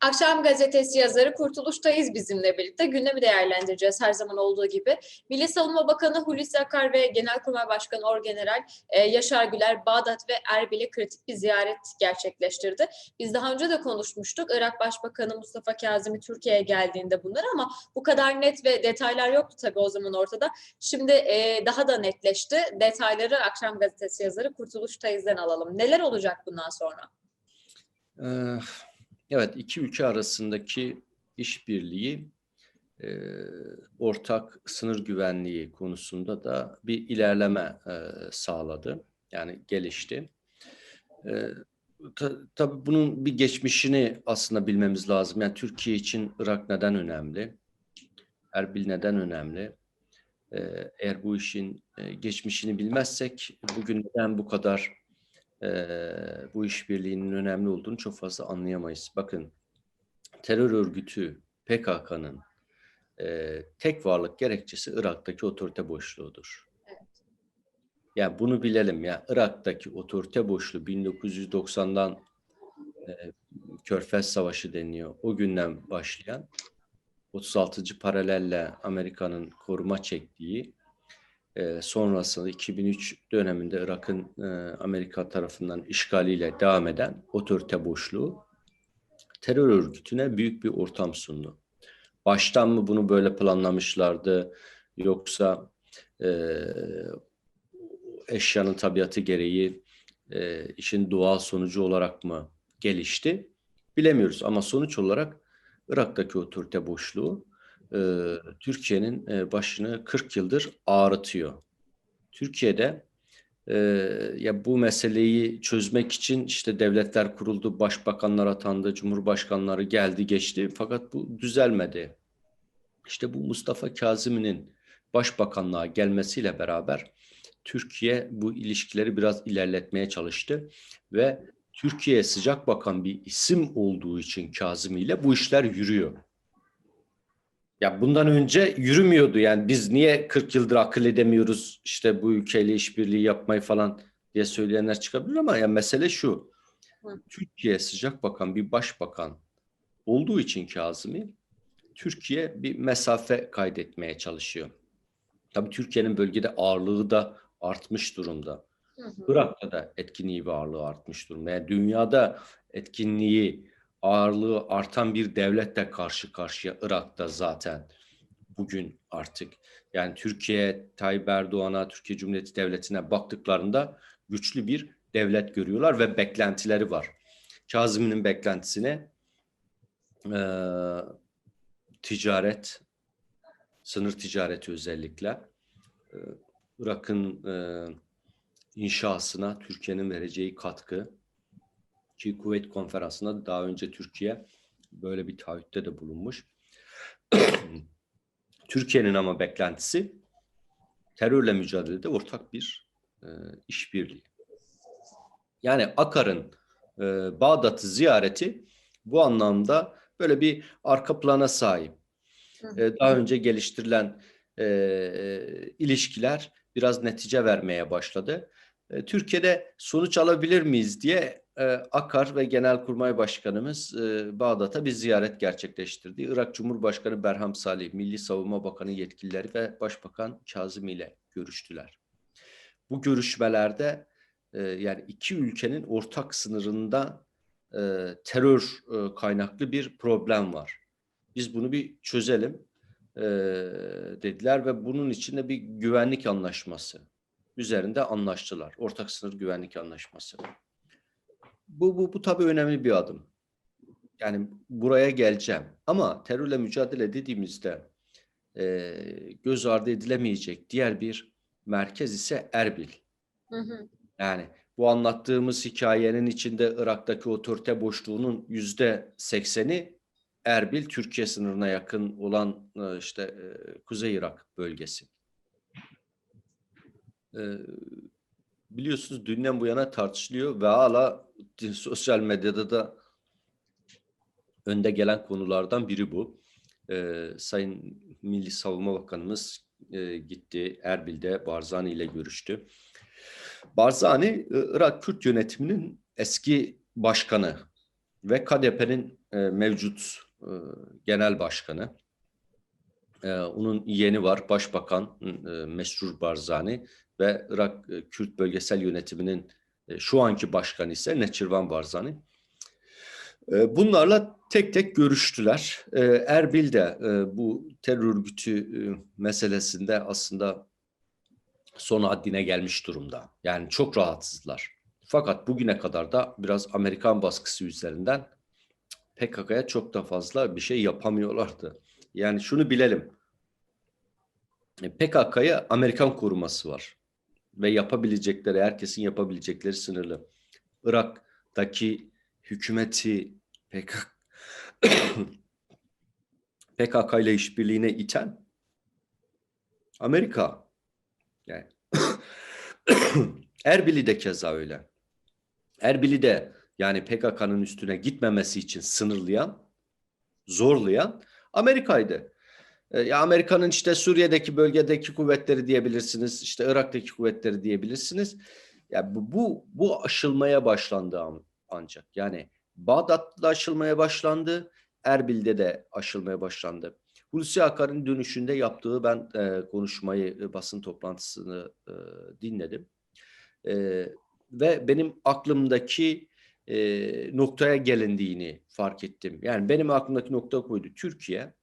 Akşam gazetesi yazarı Kurtuluş bizimle birlikte gündemi değerlendireceğiz her zaman olduğu gibi. Milli Savunma Bakanı Hulusi Akar ve Genelkurmay Başkanı Orgeneral e, Yaşar Güler Bağdat ve Erbil'e kritik bir ziyaret gerçekleştirdi. Biz daha önce de konuşmuştuk. Irak Başbakanı Mustafa Kazimi Türkiye'ye geldiğinde bunlar ama bu kadar net ve detaylar yoktu tabii o zaman ortada. Şimdi e, daha da netleşti. Detayları Akşam gazetesi yazarı Kurtuluş alalım. Neler olacak bundan sonra? Ee, Evet, iki ülke arasındaki işbirliği e, ortak sınır güvenliği konusunda da bir ilerleme e, sağladı. Yani gelişti. E, ta, tabii bunun bir geçmişini aslında bilmemiz lazım. Yani Türkiye için Irak neden önemli? Erbil neden önemli? E, eğer bu işin e, geçmişini bilmezsek bugün neden bu kadar bu işbirliğinin önemli olduğunu çok fazla anlayamayız. Bakın terör örgütü PKK'nın eee, tek varlık gerekçesi Irak'taki otorite boşluğudur. Yani bunu bilelim ya Irak'taki otorite boşluğu 1990'dan eee, Körfez Savaşı deniyor. O günden başlayan 36. paralelle Amerika'nın koruma çektiği sonrasında 2003 döneminde Irak'ın Amerika tarafından işgaliyle devam eden otorite boşluğu terör örgütüne büyük bir ortam sundu. Baştan mı bunu böyle planlamışlardı yoksa eşyanın tabiatı gereği e, işin doğal sonucu olarak mı gelişti bilemiyoruz ama sonuç olarak Irak'taki otorite boşluğu e, Türkiye'nin e, başını 40 yıldır ağrıtıyor. Türkiye'de e, ya bu meseleyi çözmek için işte devletler kuruldu, başbakanlar atandı, cumhurbaşkanları geldi geçti fakat bu düzelmedi. İşte bu Mustafa Kazimi'nin başbakanlığa gelmesiyle beraber Türkiye bu ilişkileri biraz ilerletmeye çalıştı ve Türkiye'ye sıcak bakan bir isim olduğu için Kazım ile bu işler yürüyor. Ya bundan önce yürümüyordu yani biz niye 40 yıldır akıl edemiyoruz işte bu ülkeyle işbirliği yapmayı falan diye söyleyenler çıkabilir ama ya mesele şu. Hı. Türkiye sıcak bakan bir başbakan olduğu için Kazım'i Türkiye bir mesafe kaydetmeye çalışıyor. Tabii Türkiye'nin bölgede ağırlığı da artmış durumda. Hı hı. Irak'ta da etkinliği ve ağırlığı artmış durumda. Yani dünyada etkinliği, ağırlığı artan bir devletle karşı karşıya Irak'ta zaten bugün artık. Yani Türkiye, Tayyip Erdoğan'a, Türkiye Cumhuriyeti Devleti'ne baktıklarında güçlü bir devlet görüyorlar ve beklentileri var. Kazım'ın beklentisine eee, ticaret, sınır ticareti özellikle, eee, Irak'ın eee, inşasına Türkiye'nin vereceği katkı, ki Kuveyt Konferansı'nda daha önce Türkiye böyle bir taahhütte de bulunmuş. Türkiye'nin ama beklentisi terörle mücadelede ortak bir e, işbirliği. Yani Akar'ın e, Bağdat'ı ziyareti bu anlamda böyle bir arka plana sahip. E, daha önce geliştirilen e, ilişkiler biraz netice vermeye başladı. E, Türkiye'de sonuç alabilir miyiz diye e, Akar ve Genelkurmay Başkanımız e, Bağdat'a bir ziyaret gerçekleştirdi. Irak Cumhurbaşkanı Berham Salih, Milli Savunma Bakanı yetkilileri ve Başbakan Kazım ile görüştüler. Bu görüşmelerde e, yani iki ülkenin ortak sınırında e, terör e, kaynaklı bir problem var. Biz bunu bir çözelim e, dediler ve bunun için de bir güvenlik anlaşması üzerinde anlaştılar. Ortak sınır güvenlik anlaşması. Bu, bu, bu tabii önemli bir adım. Yani buraya geleceğim. Ama terörle mücadele dediğimizde e, göz ardı edilemeyecek diğer bir merkez ise Erbil. Hı hı. Yani bu anlattığımız hikayenin içinde Irak'taki otorite boşluğunun yüzde sekseni Erbil, Türkiye sınırına yakın olan e, işte e, Kuzey Irak bölgesi. E, biliyorsunuz dünden bu yana tartışılıyor ve hala sosyal medyada da önde gelen konulardan biri bu. E, Sayın Milli Savunma Bakanımız e, gitti Erbil'de Barzani ile görüştü. Barzani e, Irak Kürt yönetiminin eski başkanı ve KDP'nin e, mevcut e, genel başkanı. E, onun yeğeni var Başbakan e, Mesrur Barzani ve Irak e, Kürt Bölgesel Yönetimi'nin e, şu anki başkanı ise Neçirvan Barzani. E, Bunlarla tek tek görüştüler. E, Erbil de e, bu terör örgütü e, meselesinde aslında son haddine gelmiş durumda. Yani çok rahatsızlar. Fakat bugüne kadar da biraz Amerikan baskısı üzerinden PKK'ya çok da fazla bir şey yapamıyorlardı. Yani şunu bilelim. E, PKK'ya Amerikan koruması var. Ve yapabilecekleri, herkesin yapabilecekleri sınırlı. Irak'taki hükümeti PKK, PKK ile işbirliğine iten Amerika. Yani Erbil'i de keza öyle. Erbil'i de yani PKK'nın üstüne gitmemesi için sınırlayan, zorlayan Amerika'ydı. E, Ya Amerika'nın işte Suriye'deki bölgedeki kuvvetleri diyebilirsiniz, işte Irak'taki kuvvetleri diyebilirsiniz. Ya bu bu, bu aşılmaya başlandı an- ancak. Yani Bağdat'ta aşılmaya başlandı, Erbil'de de aşılmaya başlandı. Hulusi Akar'ın dönüşünde yaptığı ben e, konuşmayı, e, basın toplantısını e, dinledim. E, ve benim aklımdaki e, noktaya gelindiğini fark ettim. Yani benim aklımdaki nokta koydu. Türkiye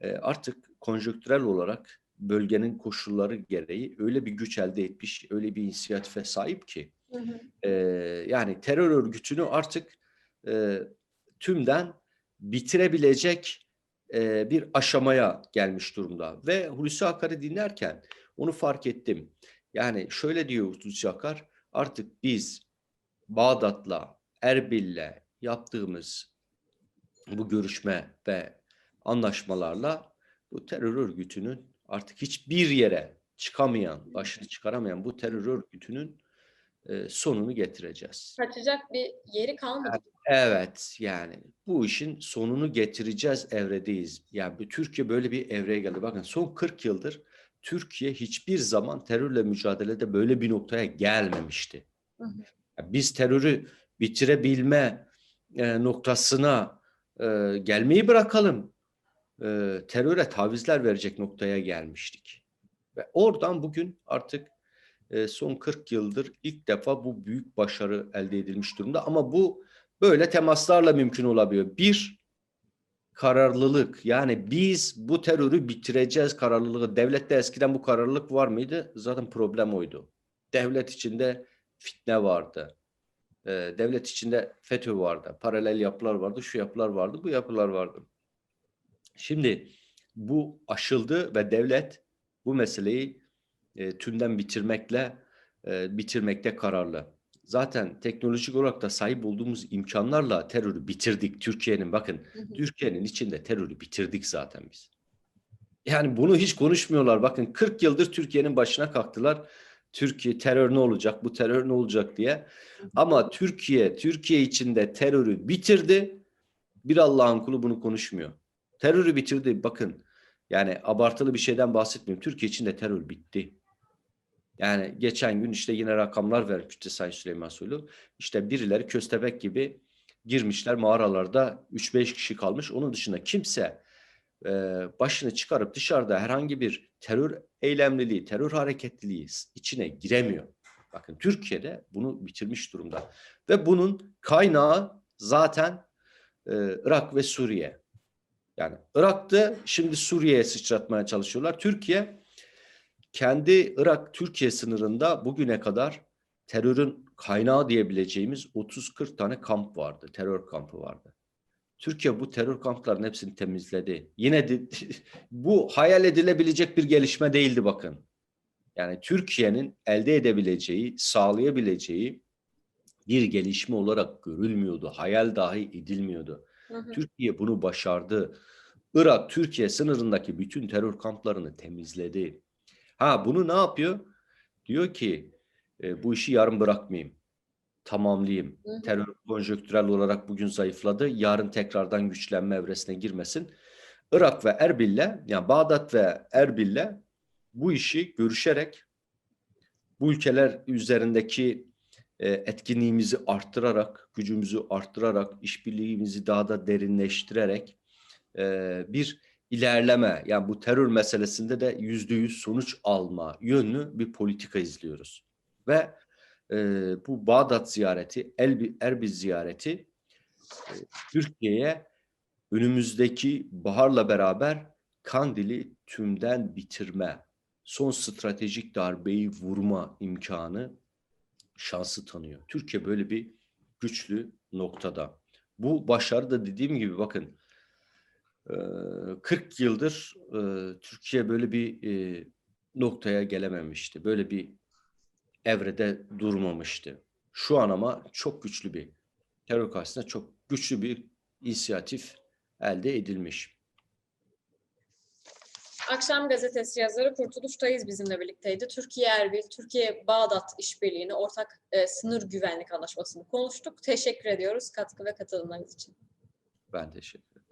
e, artık konjonktürel olarak bölgenin koşulları gereği öyle bir güç elde etmiş, öyle bir inisiyatife sahip ki Hı hı. e, yani terör örgütünü artık e, tümden bitirebilecek e, bir aşamaya gelmiş durumda. Ve Hulusi Akar'ı dinlerken onu fark ettim. Yani şöyle diyor Hulusi Akar, artık biz Bağdat'la, Erbil'le yaptığımız bu görüşme ve anlaşmalarla bu terör örgütünün artık hiçbir yere çıkamayan, başını çıkaramayan bu terör örgütünün e, sonunu getireceğiz. Kaçacak bir yeri kalmadı. Evet yani bu işin sonunu getireceğiz evredeyiz. Yani Türkiye böyle bir evreye geldi. Bakın son 40 yıldır Türkiye hiçbir zaman terörle mücadelede böyle bir noktaya gelmemişti. Hı hı. Biz terörü bitirebilme e, noktasına e, gelmeyi bırakalım. E, teröre tavizler verecek noktaya gelmiştik. Ve oradan bugün artık e, son 40 yıldır ilk defa bu büyük başarı elde edilmiş durumda. Ama bu böyle temaslarla mümkün olabiliyor. Bir, kararlılık. Yani biz bu terörü bitireceğiz kararlılığı. Devlette eskiden bu kararlılık var mıydı? Zaten problem oydu. Devlet içinde fitne vardı. Ee, devlet içinde FETÖ vardı. Paralel yapılar vardı. Şu yapılar vardı. Bu yapılar vardı. Şimdi bu aşıldı ve devlet bu meseleyi e, tümden bitirmekle e, bitirmekte kararlı. Zaten teknolojik olarak da sahip olduğumuz imkanlarla terörü bitirdik. Türkiye'nin bakın. Türkiye'nin içinde terörü bitirdik zaten biz. Yani bunu hiç konuşmuyorlar. Bakın 40 yıldır Türkiye'nin başına kalktılar. Türkiye terör ne olacak, bu terör ne olacak diye. Ama Türkiye, Türkiye içinde terörü bitirdi. Bir Allah'ın kulu bunu konuşmuyor. Terörü bitirdi. Bakın yani abartılı bir şeyden bahsetmiyorum. Türkiye içinde terör bitti. Yani geçen gün işte yine rakamlar vermişti Sayın Süleyman Soylu. İşte birileri köstebek gibi girmişler mağaralarda 3-5 kişi kalmış. Onun dışında kimse e, başını çıkarıp dışarıda herhangi bir terör eylemliliği, terör hareketliliği içine giremiyor. Bakın Türkiye'de bunu bitirmiş durumda. Ve bunun kaynağı zaten e, Irak ve Suriye. Yani Irak'ta şimdi Suriye'ye sıçratmaya çalışıyorlar. Türkiye kendi Irak-Türkiye sınırında bugüne kadar terörün kaynağı diyebileceğimiz 30-40 tane kamp vardı. Terör kampı vardı. Türkiye bu terör kamplarının hepsini temizledi. Yine de bu hayal edilebilecek bir gelişme değildi bakın. Yani Türkiye'nin elde edebileceği, sağlayabileceği bir gelişme olarak görülmüyordu. Hayal dahi edilmiyordu. Hı hı. Türkiye bunu başardı. Irak, Türkiye sınırındaki bütün terör kamplarını temizledi. Ha bunu ne yapıyor? Diyor ki e, bu işi yarın bırakmayayım. Tamamlayayım. Hı hı. Terör konjonktürel olarak bugün zayıfladı. Yarın tekrardan güçlenme evresine girmesin. Irak ve Erbil'le yani Bağdat ve Erbil'le bu işi görüşerek bu ülkeler üzerindeki e, etkinliğimizi arttırarak, gücümüzü arttırarak, işbirliğimizi daha da derinleştirerek e, bir ilerleme, yani bu terör meselesinde de yüzde yüz sonuç alma yönlü bir politika izliyoruz. Ve e, bu Bağdat ziyareti, Elbi, Erbil ziyareti e, Türkiye'ye önümüzdeki baharla beraber Kandil'i tümden bitirme, son stratejik darbeyi vurma imkanı, şansı tanıyor. Türkiye böyle bir güçlü noktada. Bu başarı da dediğim gibi bakın e, 40 yıldır e, Türkiye böyle bir e, noktaya gelememişti. Böyle bir evrede durmamıştı. Şu an ama çok güçlü bir terör karşısında çok güçlü bir inisiyatif elde edilmiş. Akşam gazetesi yazarı Kurtuluş Tayiz bizimle birlikteydi. Türkiye Erbil, Türkiye Bağdat işbirliğini, ortak e, sınır güvenlik anlaşmasını konuştuk. Teşekkür ediyoruz katkı ve katılımlarınız için. Ben teşekkür ederim.